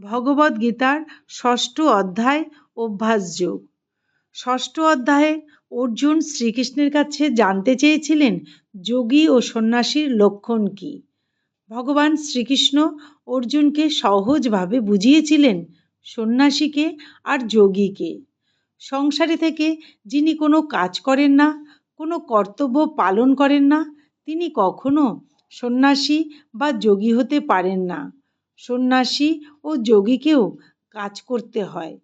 ভগবদ্গীতার ষষ্ঠ অধ্যায়, অভ্যাস যোগ। ষষ্ঠ অধ্যায়ে অর্জুন শ্রীকৃষ্ণের কাছে জানতে চেয়েছিলেন, যোগী ও সন্ন্যাসীর লক্ষণ কী? ভগবান শ্রীকৃষ্ণ অর্জুনকে সহজভাবে বুঝিয়েছিলেন, সন্ন্যাসীকে আর যোগীকে। সংসারে থেকে যিনি কোনো কাজ করেন না, কোনো কর্তব্য পালন করেন না, তিনি কখনো সন্ন্যাসী বা যোগী হতে পারেন না। সন্ন্যাসী ও যোগীকেও কাজ করতে হয়।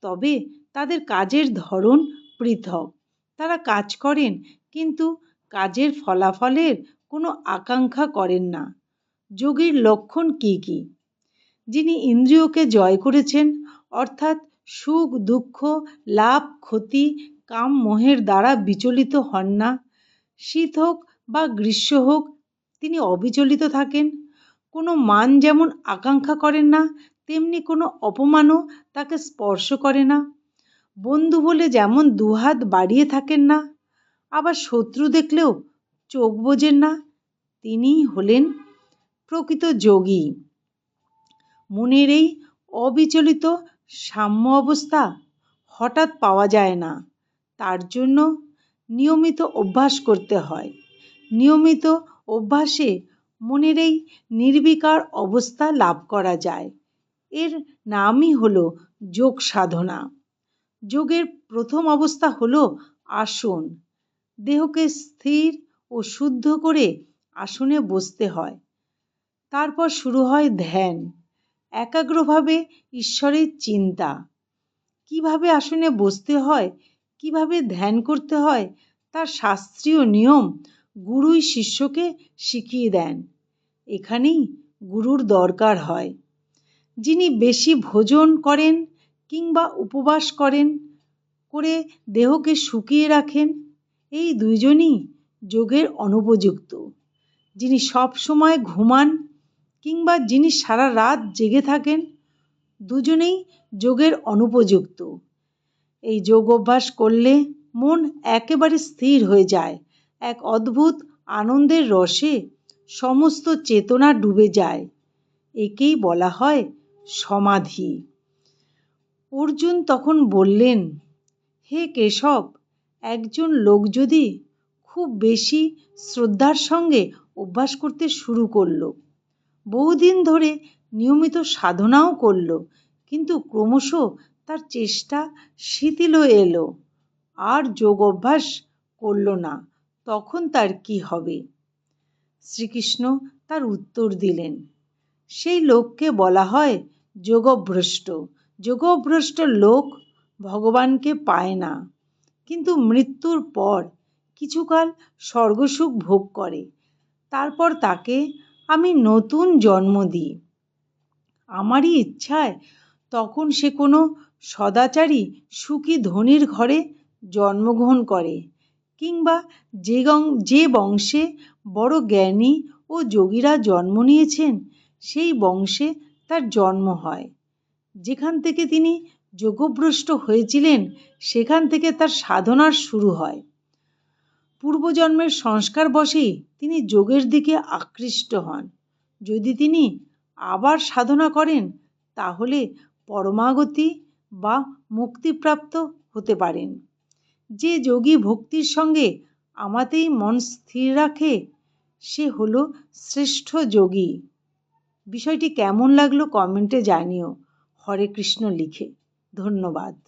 তবে তাদের কাজের ধরন পৃথক। তারা কাজ করেন কিন্তু কাজের ফলাফলের কোনো আকাঙ্ক্ষা করেন না। যোগীর লক্ষণ কি কি? যিনি ইন্দ্রিয়কে জয় করেছেন, অর্থাৎ সুখ, দুঃখ, লাভ, ক্ষতি, কাম, মোহের দ্বারা বিচলিত হন না। শীত হোক বা গ্রীষ্ম হোক, তিনি অবিচলিত থাকেন। কোনো মান যেমন আকাঙ্ক্ষা করেন না, তেমনি কোনো অপমানও তাকে স্পর্শ করে না। বন্ধু বলে যেমন দুহাত বাড়িয়ে থাকেন না, আবার শত্রু দেখলেও চোখ বোঝেন না, তিনিই হলেন প্রকৃত যোগী। মনের এই অবিচলিত সাম্য অবস্থা হঠাৎ পাওয়া যায় না। তার জন্য নিয়মিত অভ্যাস করতে হয়। নিয়মিত অভ্যাসে মনের এই নির্বিকার অবস্থা লাভ করা যায়। এর নামই হলো যোগ সাধনা। যোগের প্রথম অবস্থা হলো আসন। দেহকে স্থির ও শুদ্ধ করে আসনে বসতে হয়। তারপর শুরু হয় ধ্যান। একাগ্রভাবে ঈশ্বরের চিন্তা। কীভাবে আসনে বসতে হয়, কীভাবে ধ্যান করতে হয়, তার শাস্ত্রীয় নিয়ম গুরুই শিষ্যকে শিখিয়ে দেন। এখানেই গুরুর দরকার হয়। যিনি বেশি ভোজন করেন কিংবা উপবাস করেন, করে দেহকে শুকিয়ে রাখেন, এই দুইজনই যোগের অনুপযুক্ত। যিনি সব সময় ঘুমান কিংবা যিনি সারা রাত জেগে থাকেন, দুজনেই যোগের অনুপযুক্ত। এই যোগ অভ্যাস করলে মন একেবারে স্থির হয়ে যায়। এক অদ্ভুত আনন্দের রসে সমস্ত চেতনা ডুবে যায়। একেই বলা হয় সমাধি। অর্জুন তখন বললেন, হে কেশব, একজন লোক যদি খুব বেশি শ্রদ্ধার সঙ্গে অভ্যাস করতে শুরু করল, বহুদিন ধরে নিয়মিত সাধনাও করল, কিন্তু ক্রমশ তার চেষ্টা শিথিল এলো। আর যোগ অভ্যাস করল না। তখন তার কি হবে? শ্রীকৃষ্ণ তার উত্তর দিলেন, সেই লোককে বলা হয় যোগভ্রষ্ট। যোগভ্রষ্ট লোক ভগবানকে পায় না। কিন্তু মৃত্যুর পর কিছুকাল স্বর্গসুখ ভোগ করে। তারপর তাকে আমি নতুন জন্ম দিই। আমারই ইচ্ছায় তখন সে কোনো সদাচারী সুখী ধনির ঘরে জন্মগ্রহণ করে। কিংবা যে যে বংশে বড় জ্ঞানী ও যোগীরা জন্ম নিয়েছেন, সেই বংশে তার জন্ম হয়। যেখান থেকে তিনি যোগভ্রষ্ট হয়েছিলেন, সেখান থেকে তার সাধনার শুরু হয়। পূর্বজন্মের সংস্কার বশেই তিনি যোগের দিকে আকৃষ্ট হন। যদি তিনি আবার সাধনা করেন, তাহলে পরমাগতি বা মুক্তিপ্রাপ্ত হতে পারেন। যে যোগী ভক্তির সঙ্গে আমাতেই মন স্থির রাখে, সে হল শ্রেষ্ঠ যোগী। বিষয়টি কেমন লাগল কমেন্টে জানিও। হরে কৃষ্ণ লিখে। ধন্যবাদ।